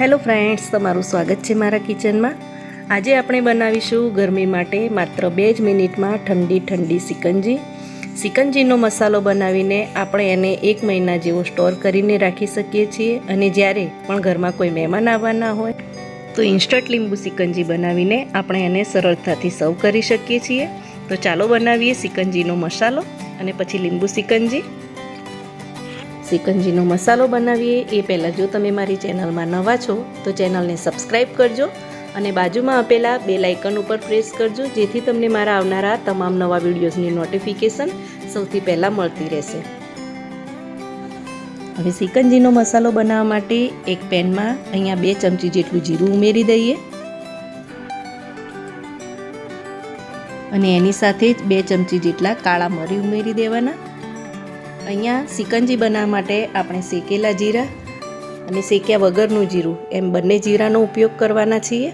Hello friends, તમારું સ્વાગત છે મારા કિચનમાં. આજે આપણે બનાવીશું ગરમી માટે માત્ર બે જ મિનિટમાં ઠંડી ઠંડી સિકંજી. સિકંજીનો મસાલો બનાવીને આપણે એને એક મહિના જેવો સ્ટોર કરીને રાખી શકીએ છીએ અને જ્યારે પણ ઘરમાં કોઈ મહેમાન આવવાના હોય, તો ઇન્સ્ટન્ટ લીંબુ સિકંજી બનાવીને આપણે એને સરળતાથી સર્વ કરી શકીએ છીએ. તો ચાલો બનાવીએ સિકંજીનો મસાલો અને પછી લીંબુ સિકંજી. સિકંજીનો મસાલો બનાવીએ, એ પહેલાં જો તમે મારી ચેનલમાં નવા છો, તો ચેનલને સબસ્ક્રાઈબ કરજો અને બાજુમાં આપેલા બે લાઇકન ઉપર પ્રેસ કરજો, જેથી તમને મારા આવનારા તમામ નવા વિડીયોઝની નોટિફિકેશન સૌથી પહેલાં મળતી રહેશે. હવે સિકંજીનો મસાલો બનાવવા માટે એક પેનમાં અહીંયા બે ચમચી જેટલું જીરું ઉમેરી દઈએ. અને એની સાથે જ બે ચમચી જેટલા કાળા મરી ઉમેરી દેવાના. અહીંયા સિકંજી બનાવવા માટે આપણે શેકેલા જીરા અને શેક્યા વગરનું જીરું. એમ બંને જીરાનો ઉપયોગ કરવાના છીએ.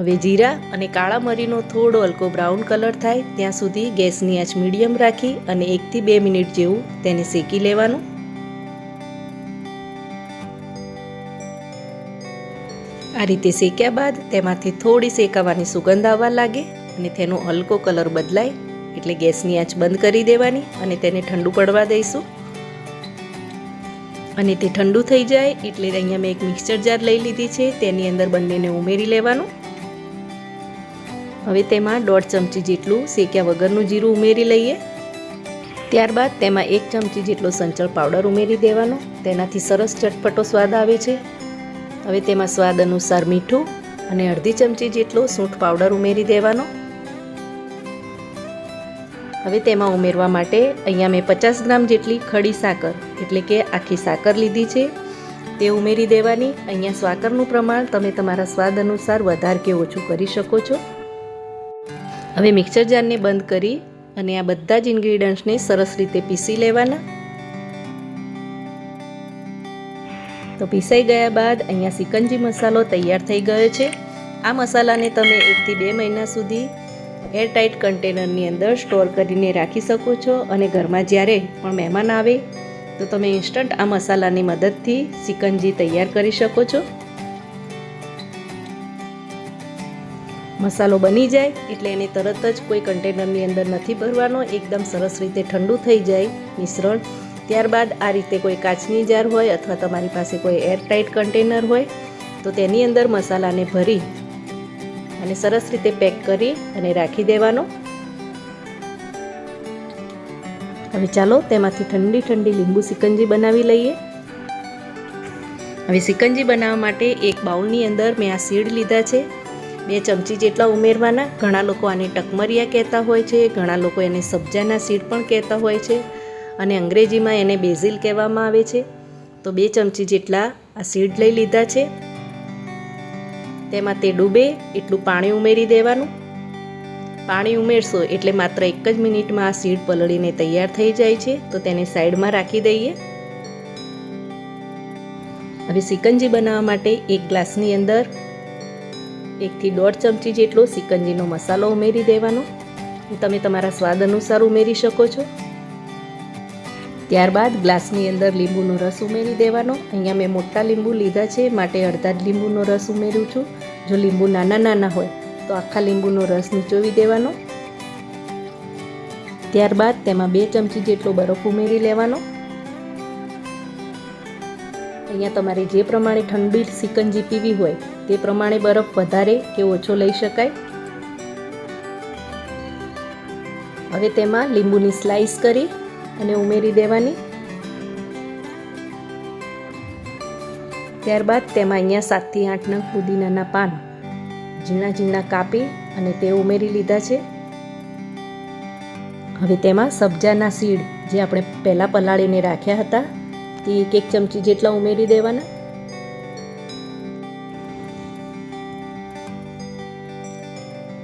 હવે જીરા અને કાળા મરીનો થોડો હલકો બ્રાઉન કલર થાય ત્યાં સુધી ગેસની આંચ મીડિયમ રાખી અને એકથી બે મિનિટ જેવું તેને શેકી લેવાનું. આ રીતે શેક્યા બાદ તેમાંથી થોડી શેકાવાની સુગંધ આવવા લાગે અને તેનો હલકો કલર બદલાય. એટલે ગેસની આંચ બંધ કરી દેવાની અને તેને ઠંડુ પડવા દઈશું. અને તે ઠંડુ થઈ જાય એટલે અહીંયા મેં એક મિક્સચર જાર લઈ લીધી છે, તેની અંદર બંનેને ઉમેરી લેવાનું. હવે તેમાં દોઢ ચમચી જેટલું શેક્યા વગરનું જીરું ઉમેરી લઈએ. ત્યારબાદ તેમાં એક ચમચી જેટલો સંચળ પાવડર ઉમેરી દેવાનો. તેનાથી સરસ ચટપટો સ્વાદ આવે છે. હવે તેમાં સ્વાદ અનુસાર મીઠું અને અડધી ચમચી જેટલો સૂંઠ પાવડર ઉમેરી દેવાનો. હવે તેમાં ઉમેરવા માટે અહીંયા મેં પચાસ ગ્રામ જેટલી ખડી સાકર, એટલે કે આખી સાકર લીધી છે. તે ઉમેરી દેવાની. અહીંયા સાકરનું પ્રમાણ તમે તમારા સ્વાદ અનુસાર વધારે કે ઓછું કરી શકો છો. હવે મિક્સર જારને બંધ કરી અને આ બધા જ ઇન્ગ્રીડિયન્ટ્સને સરસ રીતે પીસી લેવાના. તો પીસાઈ ગયા બાદ અહીંયા સિકંજી મસાલો તૈયાર થઈ ગયો છે. આ મસાલાને તમે એકથી બે મહિના સુધી એરટાઇટ કન્ટેનરની અંદર સ્ટોર કરીને રાખી શકો છો અને ઘરમાં જ્યારે પણ મહેમાન આવે, તો તમે ઇન્સ્ટન્ટ આ મસાલાની મદદથી સિકંજી તૈયાર કરી શકો છો. મસાલો બની જાય એટલે એને તરત જ કોઈ કન્ટેનરની અંદર નથી ભરવાનો, એકદમ સરસ રીતે ઠંડુ થઈ જાય મિશ્રણ. ત્યારબાદ આ રીતે કોઈ કાચની જાર હોય અથવા તમારી પાસે કોઈ એરટાઇટ કન્ટેનર હોય, તો તેની અંદર મસાલાને ભરી અને સરસ રીતે પેક કરી અને રાખી દેવાનો. હવે ચાલો તેમાંથી ઠંડી ઠંડી લીંબુ સિકંજી બનાવી લઈએ. હવે સિકંજી બનાવવા માટે એક બાઉલની અંદર મેં આ સીડ લીધા છે. બે ચમચી જેટલા ઉમેરવાના. ઘણા લોકો આને ટકમરિયા કહેતા હોય છે. ઘણા લોકો એને સબ્જાના સીડ પણ કહેતા હોય છે. અને અંગ્રેજીમાં એને બેઝિલ કહેવામાં આવે છે. તો બે ચમચી જેટલા આ સીડ લઈ લીધા છે. તેમાં તે ડૂબે, એટલું પાણી ઉમેરી દેવાનું. પાણી ઉમેરશો એટલે માત્ર એક જ મિનિટમાં આ સીડ પલળીને તૈયાર થઈ જાય છે, તો તેને સાઈડમાં રાખી દઈએ. હવે સિકંજી બનાવવા માટે એક ગ્લાસની અંદર એકથી દોઢ ચમચી જેટલો સિકંજીનો મસાલો ઉમેરી દેવાનો. તમે તમારા સ્વાદ અનુસાર ઉમેરી શકો છો. ત્યારબાદ ગ્લાસની અંદર લીંબુનો રસ ઉમેરી દેવાનો. અહીંયા મેં મોટા લીંબુ લીધા છે, માટે અડધા જ લીંબુનો રસ ઉમેરું છું. જો લીંબુ નાના નાના હોય, તો આખા લીંબુનો રસ નીચોવી દેવાનો. ત્યારબાદ તેમાં બે ચમચી જેટલો બરફ ઉમેરી લેવાનો. અહીંયા તમારે જે પ્રમાણે ઠંડી સિકંજી પીવી હોય, તે પ્રમાણે બરફ વધારે કે ઓછો લઈ શકાય. હવે તેમાં લીંબુની સ્લાઈસ કરી અને ઉમેરી દેવાની. ત્યારબાદ તેમાં અહીંયા સાતથી આઠ નંગ પુદીનાના પાન ઝીણા ઝીણા કાપી અને તે ઉમેરી લીધા છે. હવે તેમાં સબ્જાના સીડ જે આપણે પહેલાં પલાળીને રાખ્યા હતા, તે એક એક ચમચી જેટલા ઉમેરી દેવાના.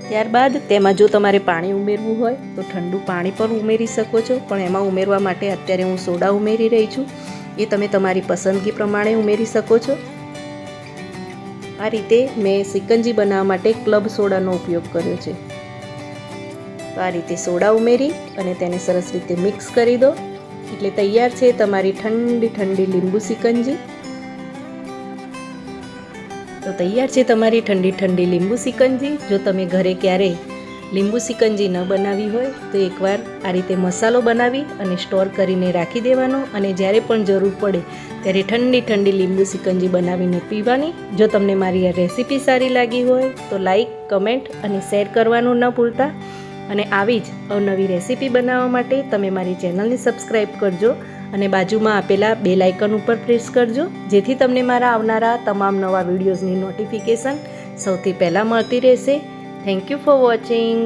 ત્યારબાદ તેમાં જો તમારે પાણી ઉમેરવું હોય, તો ઠંડુ પાણી પણ ઉમેરી શકો છો. પણ એમાં ઉમેરવા માટે અત્યારે હું સોડા ઉમેરી રહી છું. એ તમે તમારી પસંદગી પ્રમાણે ઉમેરી શકો છો. આ રીતે મેં સિકંજી બનાવવા માટે ક્લબ સોડાનો ઉપયોગ કર્યો છે. તો આ રીતે સોડા ઉમેરી અને તેને સરસ રીતે મિક્સ કરી દો. એટલે તૈયાર છે તમારી ઠંડી ઠંડી લીંબુ સિકંજી. તો તૈયાર છે તમારી ઠંડી ઠંડી લીંબુ સિકંજી. જો તમે ઘરે ક્યારેય લીંબુ સિકંજી ન બનાવી હોય, તો એકવાર આ રીતે મસાલો બનાવી અને સ્ટોર કરીને રાખી દેવાનો. અને જ્યારે પણ જરૂર પડે, ત્યારે ઠંડી ઠંડી લીંબુ સિકંજી બનાવીને પીવાની. જો તમને મારી આ રેસીપી સારી લાગી હોય, તો લાઈક, કમેન્ટ અને શેર કરવાનું ન ભૂલતા. અને આવી જ અવનવી રેસીપી બનાવવા માટે તમે મારી ચેનલને સબસ્ક્રાઈબ કરજો. અને બાજુમાં આપેલા બેલ આઇકન ઉપર પ્રેસ કરજો, જેથી તમને મારા આવનારા તમામ નવા વિડીયોઝની નોટિફિકેશન સૌથી પહેલાં મળતી રહેશે. Thank you for watching